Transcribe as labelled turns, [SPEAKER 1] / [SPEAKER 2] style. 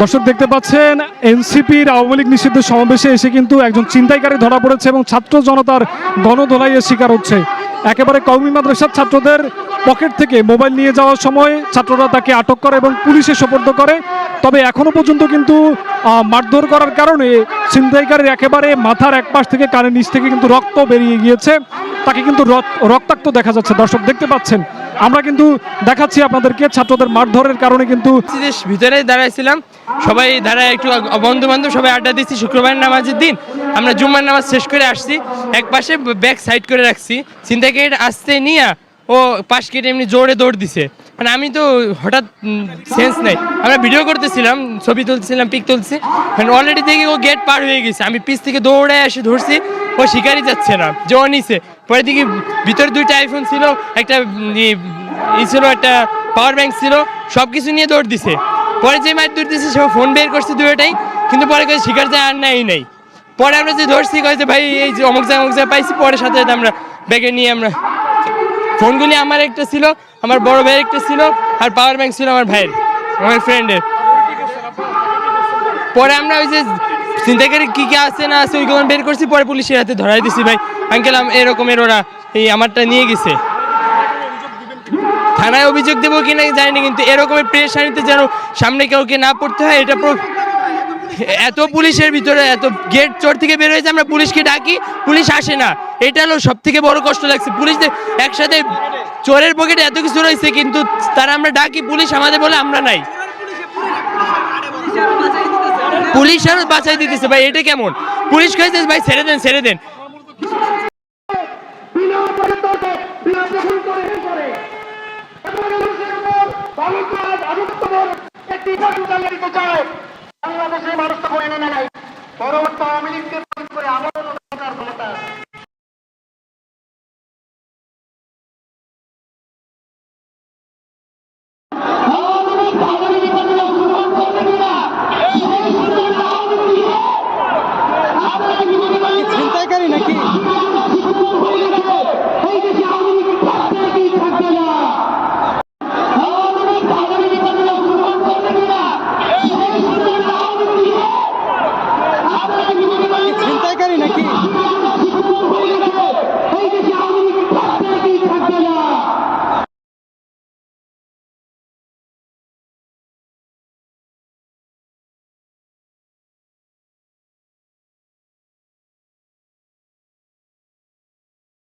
[SPEAKER 1] দর্শক দেখতে পাচ্ছেন, এনসিপির আওয়ামী লীগ নিষিদ্ধ সমাবেশে এসে কিন্তু একজন চিন্তাইকারী ধরা পড়েছে এবং ছাত্র জনতার গণধোলাইয়ের শিকার হচ্ছে। একেবারে কওমি মাদ্রাসার ছাত্রদের পকেট থেকে মোবাইল নিয়ে যাওয়ার সময় ছাত্ররা তাকে আটক করে এবং পুলিশে সোপর্দ করে। তবে এখনও পর্যন্ত কিন্তু মারধর করার কারণে ছিনতাইকারীর একেবারে মাথার এক পাশ থেকে কানের নিচ থেকে কিন্তু রক্ত বেরিয়ে গিয়েছে। তাকে কিন্তু রক- রক্তাক্ত দেখা যাচ্ছে। দর্শক দেখতে পাচ্ছেন আমরা কিন্তু দেখাচ্ছি আপনাদেরকে ছাত্রদের মারধরের কারণে কিন্তু
[SPEAKER 2] ভিতরে দাঁড়াইছিলাম। সবাই দাঁড়ায় একটু বন্ধু বান্ধব সবাই আড্ডা দিচ্ছি। শুক্রবার নামাজের দিন। আমরা জুম্মার নামাজ শেষ করে আসছি। এক পাশে ব্যাগ সাইড করে রাখছি। চিন্তাকারী আসতে নিয়ে ও পাশ কেটে এমনি জোরে দৌড় দিছে। মানে আমি তো হঠাৎ সেন্স নাই। আমরা ভিডিও করতেছিলাম, ছবি তুলছিলাম পিক তুলছি। মানে অলরেডি দেখি ও গেট পার হয়ে গেছে। আমি পিছ থেকে দৌড়ে এসে ধরছি। ও শিকারই যাচ্ছে না ও নিছে। পরে দেখি ভিতরে দুইটা আইফোন ছিল, একটা, ই ছিল, একটা পাওয়ার ব্যাংক ছিল সব কিছু নিয়ে দৌড় দিছে। পরে যে মাছ দৌড় দিছে, সে ফোন বের করছে দুটোটাই কিন্তু পরে কই শিকার যায় আর নাই নাই। পরে আমরা যে ধরছি, কয় যে, ভাই, এই যে অমুক জায়গা অমুক জায়গা পাইছি, পরে সাথে সাথে আমরা ব্যাগে নিয়ে আমরা ফোনগুলি আমার একটা ছিল, আমার বড় ভাইয়ের একটা ছিল, আর পাওয়ার ব্যাংক ছিল আমার ভাইয়ের, আমার ফ্রেন্ডের পরে আমরা ওই যে চিন্তাকারী কি কি আছে, না আছে, ওইগুলো বের করছি, পরে পুলিশের হাতে ধরাই দিছি ভাই। আঙ্কেল এরকমের ওরা এই আমারটা নিয়ে গেছে। থানায় অভিযোগ দেবো কিনা জানি না, কিন্তু এরকমের প্রেশানিতে যেন সামনে কাউকে না পড়তে হয়, এটা এত পুলিশের ভিতরে, এত গেট চোর থেকে বের হয়েছে, আমরা পুলিশকে ডাকি, পুলিশ আসে না। এটা হলো সব থেকে বড় কষ্ট লাগছে। পুলিশ যে একসাথে চোরের পকেটে এত কিছু রয়েছে, কিন্তু তারা আমরা ডাকি, পুলিশ আমাদের বলে আমরা নাই। পুলিশ আর বাঁচাই দিতেছে। ভাই, এটা কেমন? পুলিশ কয়েছে ভাই, ছেড়ে দেন ছেড়ে দেন।
[SPEAKER 3] বাংলাদেশের মানুষ তো করে পরবর্তী আওয়ামী লীগকে